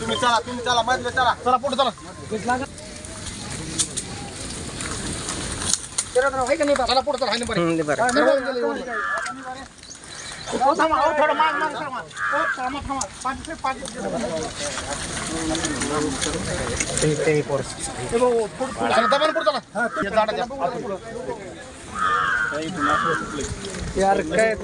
तुम्ही चला तुम्ही चला मधले चला चला पुढे चला चला पुढे चला थांबा, हो, थोडं माग, माग, थांबा. थांबा, थांबा. पाच- पाच- पाच- हे चला, दबाण पुढं चला. हे झाडं द्या.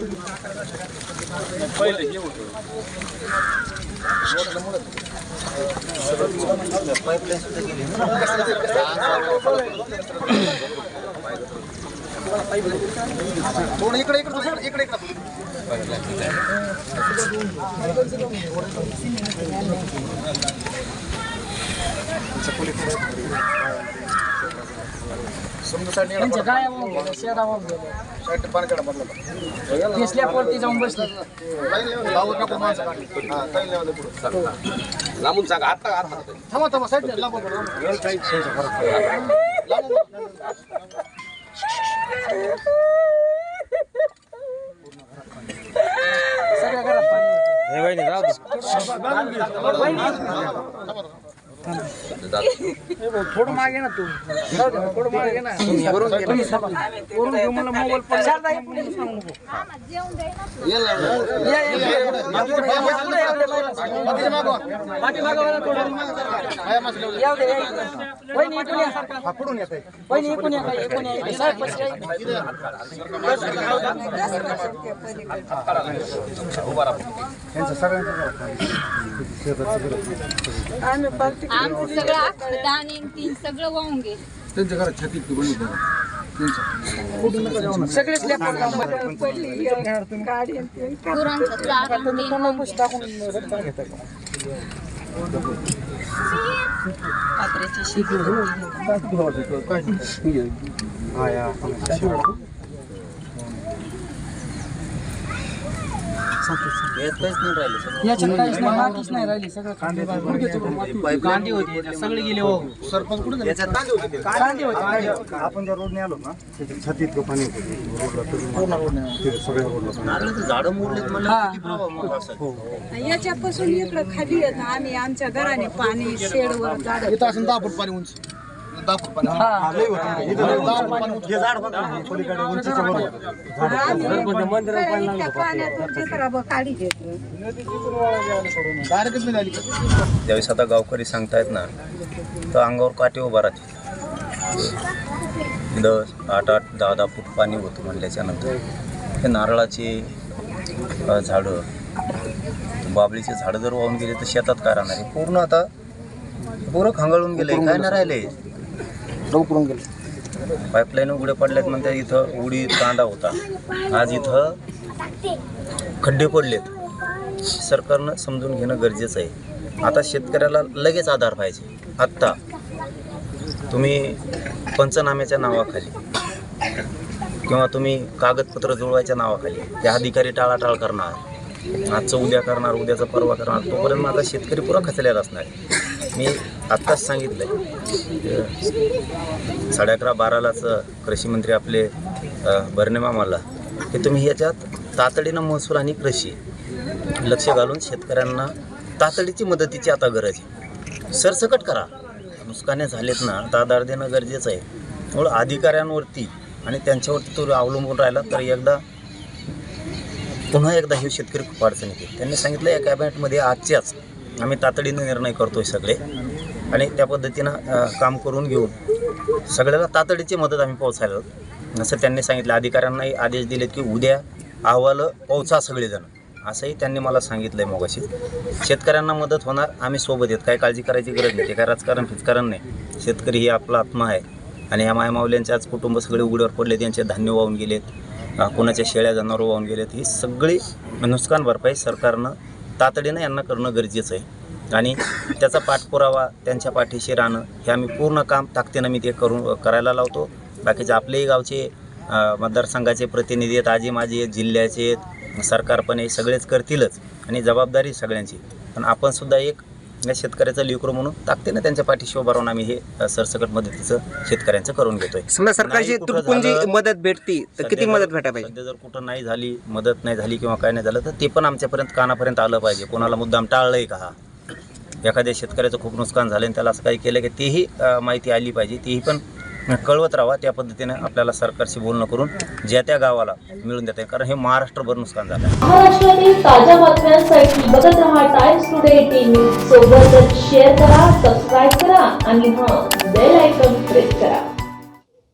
थोडं इकडे इकडे दुसरं, इकडे इकडे समजा निघाला त्यांच्या गाया वाहून गेल्या, शेळ्या वाहून गेल्या. साईड पाणी काढा बदला ते स्लॅबवरती जाऊन बसले लावून नको माणसं काढली. हा, काही लावलं पुढं. लांबून सांगा आता आता थांबा थांबा साईड. सगळ्या घरात पाणी होतं. थोडं मागे ना तू थोडं मागे ना वरून घेऊ मला मोबाईल पण शारदा, हे पुढे सांगू नको. ये लावून. ये, ये, ये, ये, पुढे येऊ दे, बाहेर. बाकीचे मागवा. पाठीमागं वळा थोडं. बाया माणसं लावून. येऊ दे, येऊ दे. वहिनी इकडून या. वहिनी इकडून या, काही इकडून या. इकडे साहेब बसले. आमचं सगळं अख्खं धान आणि तीन सगळं वाहून गेलं सगळे स्लॅबवर जाऊन बसले. गुरांचं चारा तुम्ही कोणाला पैसे टाकून रक्कम घेता का? याच्यात काहीच नाही मातीच नाही राहिली सगळं कांदे कांदे होते सगळे गेले हो. सरपंच कुठे गेले? कांदे होते. कांदे. आपण ज्या रोडने आलो ना त्याच्या छातीत तो पाणी होतं पाणी. याच्यापासून इकडं खाली येत आम्ही आमच्या घराने पाणी शेडवर झाड. असं दहा फूट पाणी उंच. ज्यावेळेस आता गावकरी सांगतायत ना तर अंगावर काटे उभा राहते. दस आठ आठ दहा दहा फूट पाणी होतं म्हणल्याच्या नंतर हे नारळाचे झाडं. बाबळीचे झाडं जर वाहून गेले तर शेतात काय राहणार आहे? पूर्ण आता पुरं खांगाळून गेले काय नाही राहिले डोकरून गेले. पाईपलाईन उघडे पडल्यात म्हणते इथं उडी कांदा होता. आज इथं खड्डे पडलेत. सरकारनं समजून घेणं गरजेचं आहे. आता शेतकऱ्याला लगेच आधार पाहिजे. आत्ता. तुम्ही पंचनाम्याच्या नावाखाली किंवा तुम्ही कागदपत्र जुळवायच्या नावाखाली त्या अधिकारी टाळाटाळ करणार. आजचं उद्या करणार उद्याचं परवा करणार. तोपर्यंत माझा शेतकरी पुरा खचलेला असणार मी आत्ताच सांगितलं साडे अकरा बारालाच कृषी मंत्री आपले अ, भरणे मामाला की तुम्ही ह्याच्यात तातडीनं महसूल आणि कृषी लक्ष घालून शेतकऱ्यांना तातडीची मदतीची आता गरज आहे. सरसकट करा. नुकसाने झालेत ना तर देणं गरजेचं आहे. त्यामुळं अधिकाऱ्यांवरती आणि त्यांच्यावरती तो अवलंबून राहिला तर एकदा पुन्हा एकदा हे शेतकरी खूप अडचणीत त्यांनी सांगितलं या कॅबिनेटमध्ये आजच्याच आम्ही तातडीनं निर्णय करतोय सगळे. आणि त्या पद्धतीनं काम करून घेऊन सगळ्याला तातडीची मदत आम्ही पोहोचायला असं त्यांनी सांगितलं. अधिकाऱ्यांनाही आदेश दिलेत की उद्या अहवाल पोहोचा सगळेजण. असंही त्यांनी मला सांगितलं आहे मोगाशी. शेतकऱ्यांना मदत होणार आम्ही सोबत आहेत. काही काळजी करायची गरज नाही. ते काय राजकारण फिजकारण नाही. शेतकरी ही आपला आत्मा आहे. आणि या मायमावल्यांचे आज कुटुंब सगळे उघड्यावर पडले त्यांचे धान्य वाहून गेलेत. कोणाच्या शेळ्या जनावरं वाहून गेलेत. ही सगळी नुकसान भरपाई सरकारनं तातडीनं यांना करणं गरजेचं आहे. आणि त्याचा पाठपुरावा त्यांच्या पाठीशी राहणं हे आम्ही पूर्ण काम ताकदीनं मी ते करून करायला लावतो. बाकीचे आपलेही गावचे मतदारसंघाचे प्रतिनिधी आहेत आजी माझी आहेत जिल्ह्याचे आहेत सरकार पण हे सगळेच करतीलच आणि जबाबदारी सगळ्यांची. पण आपणसुद्धा एक या शेतकऱ्याचं लेकरू म्हणून ताकदीनं त्यांच्या पाठीशी उभा राहून आम्ही हे सरसकट मदतीचं शेतकऱ्यांचं करून घेतोय. समजा सरकारची नाही कुठं तुटपुंजी झालं- मदत भेटती तर किती सध्या मदत जर- भेटायला पाहिजे? सध्या जर कुठं नाही झाली मदत नाही झाली किंवा काय नाही झालं तर ते पण आमच्यापर्यंत कानापर्यंत आलं पाहिजे. कोणाला मुद्दाम टाळलंय का हा? एखाद्या शेतकऱ्याचं खूप नुकसान झालं आणि त्याला असं काही केलं की तेही अ, माहिती आली पाहिजे तेही पण कळवत राहावा त्या पद्धतीने आपल्याला सरकारशी बोलणं करून ज्या त्या गावाला मिळून देत आहे कारण हे महाराष्ट्रभर नुकसान झालं महाराष्ट्रातील ताज्या बातम्यांसाठी बघत राहा टाइम्स टुडे टीव्ही सोबतच शेअर करा सबस्क्राईब करा आणि हां बेल आयकॉन प्रेस करा.